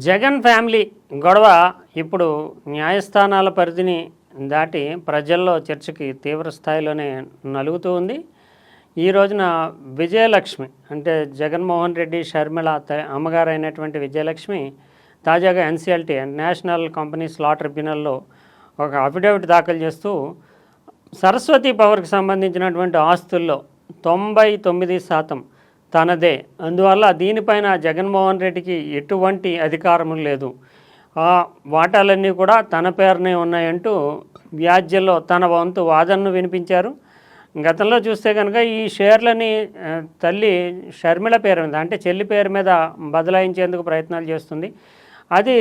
Jagan family గొడవ ఇప్పుడు న్యాయస్థానాల పరిధిని దాటి ప్రజల్లో చర్చకి తీవ్ర స్థాయిలోనే నలుగుతూ ఉంది. ఈ రోజున విజయలక్ష్మి అంటే జగన్మోహన్ రెడ్డి షర్మిల త- అమ్మగారు అయినటువంటి విజయలక్ష్మి తాజాగా ఎన్సీఎల్టీ నేషనల్ కంపెనీస్ లా ట్రిబ్యునల్లో ఒక అఫిడవిట్ దాఖలు చేస్తూ సరస్వతి పవర్కి సంబంధించినటువంటి ఆస్తుల్లో తొంభై తొమ్మిది శాతం తనదే. అందువల్ల దీనిపైన జగన్మోహన్ రెడ్డికి ఎటువంటి అధికారం లేదు. ఆ వాటాలన్నీ కూడా తన పేరునే ఉన్నాయంటూ వ్యాజ్యంలో తన వంతు వాదనను వినిపించారు. గతంలో చూస్తే కనుక ఈ షేర్లని తల్లి షర్మిళ పేరు మీద అంటే చెల్లి పేరు మీద బదలాయించేందుకు ప్రయత్నాలు చేస్తుంది. అది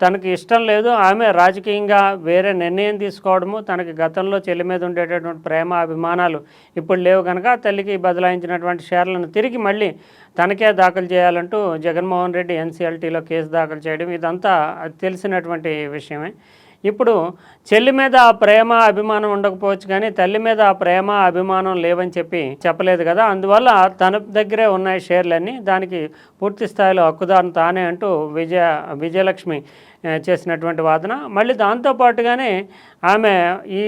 తనకి ఇష్టం లేదు. ఆమె రాజకీయంగా వేరే నిర్ణయం తీసుకోవడము తనకి గతంలో చెల్లి మీద ఉండేటటువంటి ప్రేమ అభిమానాలు ఇప్పుడు లేవు కనుక తల్లికి బదలాయించినటువంటి షేర్లను తిరిగి మళ్ళీ తనకే దాఖలు చేయాలంటూ జగన్మోహన్ రెడ్డి ఎన్సీఎల్టీలో కేసు దాఖలు చేయడం ఇదంతా తెలిసినటువంటి విషయమే. ఇప్పుడు చెల్లి మీద ఆ ప్రేమ అభిమానం ఉండకపోవచ్చు కానీ తల్లి మీద ఆ ప్రేమ అభిమానం లేవని చెప్పి చెప్పలేదు కదా. అందువల్ల తన దగ్గరే ఉన్నాయి షేర్లన్నీ. దానికి పూర్తి స్థాయిలో హక్కుదారుని తానే అంటూ విజయ విజయలక్ష్మి చేసినటువంటి వాదన. మళ్ళీ దాంతోపాటుగానే ఆమె ఈ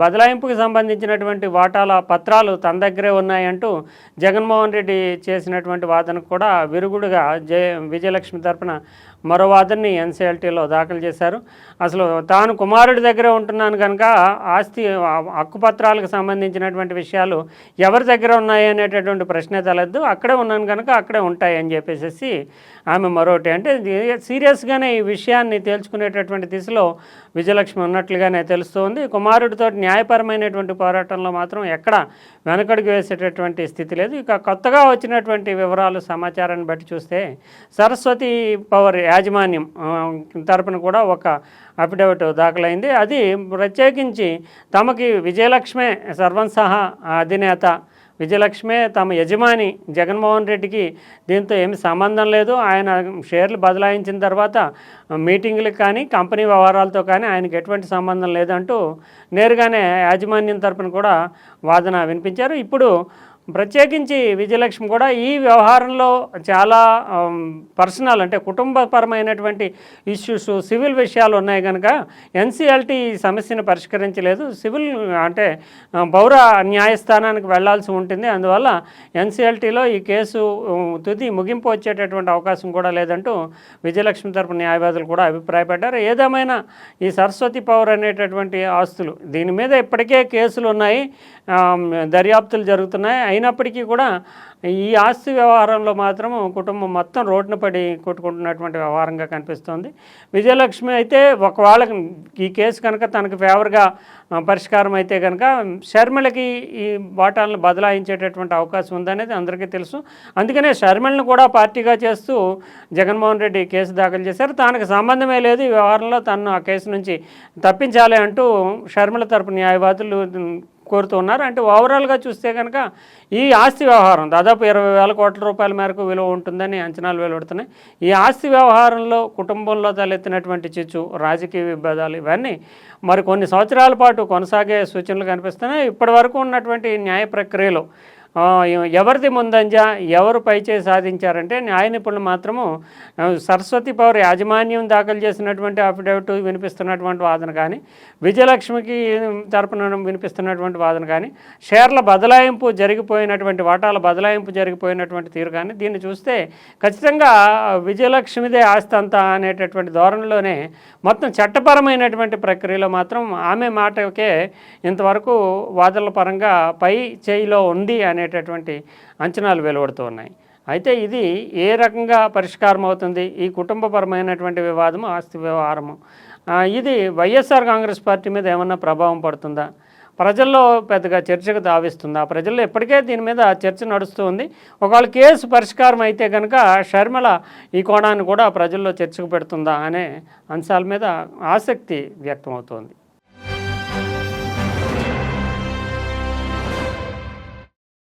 బదలాయింపుకి సంబంధించినటువంటి వాటాల పత్రాలు తన దగ్గరే ఉన్నాయంటూ జగన్మోహన్ రెడ్డి చేసినటువంటి వాదనకు కూడా విరుగుడుగా జయ విజయలక్ష్మి తరపున మరో వాదనని ఎన్సీఎల్టీలో దాఖలు చేశారు. అసలు తాను కుమారుడి దగ్గరే ఉంటున్నాను కనుక ఆస్తి హక్కుపత్రాలకు సంబంధించినటువంటి విషయాలు ఎవరి దగ్గర ఉన్నాయి అనేటటువంటి ప్రశ్నే తలద్దు అక్కడే ఉన్నాను కనుక అక్కడే ఉంటాయి అని చెప్పేసి ఆమె మరొకటి అంటే సీరియస్గానే ఈ విషయాన్ని తేల్చుకునేటటువంటి దిశలో విజయలక్ష్మి ఉన్నట్లుగానే తెలుస్తోంది కుమారుడితో న్యాయపరమైనటువంటి పోరాటంలో మాత్రం ఎక్కడ వెనకడుగు వేసేటటువంటి స్థితి లేదు. ఇక కొత్తగా వచ్చినటువంటి వివరాలు సమాచారాన్ని బట్టి చూస్తే సరస్వతి పవర్ యాజమాన్యం తరపున కూడా ఒక అఫిడవిట్ దాఖలైంది. అది ప్రత్యేకించి తమకి విజయలక్ష్మే సర్వం సహా అధినేత విజయలక్ష్మే తమ యజమాని జగన్మోహన్ రెడ్డికి దీంతో ఏమి సంబంధం లేదు. ఆయన షేర్లు బదలాయించిన తర్వాత మీటింగ్లకు కానీ కంపెనీ వ్యవహారాలతో కానీ ఆయనకి ఎటువంటి సంబంధం లేదంటూ నేరుగానే యాజమాన్యం తరపున కూడా వాదన వినిపించారు. ఇప్పుడు ప్రత్యేకించి విజయలక్ష్మి కూడా ఈ వ్యవహారంలో చాలా పర్సనల్ అంటే కుటుంబపరమైనటువంటి ఇష్యూస్ సివిల్ విషయాలు ఉన్నాయి కనుక ఎన్సీఎల్టీ ఈ సమస్యను పరిష్కరించలేదు. సివిల్ అంటే పౌర న్యాయస్థానానికి వెళ్ళాల్సి ఉంటుంది. అందువల్ల ఎన్సీఎల్టీలో ఈ కేసు తుది ముగింపు వచ్చేటటువంటి అవకాశం కూడా లేదంటూ విజయలక్ష్మి తరపు న్యాయవాదులు కూడా అభిప్రాయపడ్డారు. ఏదేమైనా ఈ సరస్వతి పౌర్ అనేటటువంటి ఆస్తులు దీని మీద ఇప్పటికే కేసులు ఉన్నాయి. దర్యాప్తులు జరుగుతున్నాయి. అయినప్పటికీ కూడా ఈ ఆస్తి వ్యవహారంలో మాత్రం కుటుంబం మొత్తం రోడ్డున పడి కొట్టుకుంటున్నటువంటి వ్యవహారంగా కనిపిస్తోంది. విజయలక్ష్మి అయితే ఒకవేళ ఈ కేసు కనుక తనకు ఫేవర్గా పరిష్కారం అయితే కనుక షర్మిలకి ఈ వాటాలను బదలాయించేటటువంటి అవకాశం ఉందనేది అందరికీ తెలుసు. అందుకనే షర్మిలను కూడా పార్టీగా చేస్తూ జగన్మోహన్ రెడ్డి కేసు దాఖలు చేశారు. తనకు సంబంధమే లేదు ఈ వ్యవహారంలో. తను ఆ కేసు నుంచి తప్పించాలి అంటూ షర్మిల తరపు న్యాయవాదులు కోరుతూ ఉన్నారు అంటే ఓవరాల్గా చూస్తే కనుక ఈ ఆస్తి వ్యవహారం దాదాపు ఇరవై వేల కోట్ల రూపాయల మేరకు విలువ ఉంటుందని అంచనాలు వెలువడుతున్నాయి. ఈ ఆస్తి వ్యవహారంలో కుటుంబంలో తలెత్తినటువంటి చిచ్చు రాజకీయ విభేదాలు ఇవన్నీ మరి కొన్ని సంవత్సరాల పాటు కొనసాగే సూచనలు కనిపిస్తున్నాయి. ఇప్పటి వరకు ఉన్నటువంటి న్యాయ ప్రక్రియలో ఎవరిది ముందంజ ఎవరు పైచే సాధించారంటే న్యాయ నిపుణులు మాత్రము సరస్వతి పవర్ యాజమాన్యం దాఖలు చేసినటువంటి అఫిడవిట్ వినిపిస్తున్నటువంటి వాదన కానీ విజయలక్ష్మికి తరపున వినిపిస్తున్నటువంటి వాదన కానీ షేర్ల బదలాయింపు జరిగిపోయినటువంటి వాటాల బదలాయింపు జరిగిపోయినటువంటి తీరు కానీ దీన్ని చూస్తే ఖచ్చితంగా విజయలక్ష్మిదే ఆస్తి అంతా అనేటటువంటి ధోరణిలోనే మొత్తం చట్టపరమైనటువంటి ప్రక్రియలో మాత్రం ఆమె మాటకే ఇంతవరకు వాదనల పరంగా పై చేయిలో ఉంది అని అనేటటువంటి అంచనాలు వెలువడుతూ ఉన్నాయి. అయితే ఇది ఏ రకంగా పరిష్కారం అవుతుంది? ఈ కుటుంబపరమైనటువంటి వివాదము ఆస్తి వ్యవహారము. ఇది వైఎస్ఆర్ కాంగ్రెస్ పార్టీ మీద ఏమన్నా ప్రభావం పడుతుందా? ప్రజల్లో పెద్దగా చర్చకు తావిస్తుందా ప్రజల్లో ఇప్పటికే దీని మీద చర్చ నడుస్తూ ఉంది. ఒకవేళ కేసు పరిష్కారం అయితే కనుక షర్మిల ఈ కోణాన్ని కూడా ప్రజల్లో చర్చకు పెడుతుందా అనే అంశాల మీద ఆసక్తి వ్యక్తమవుతోంది.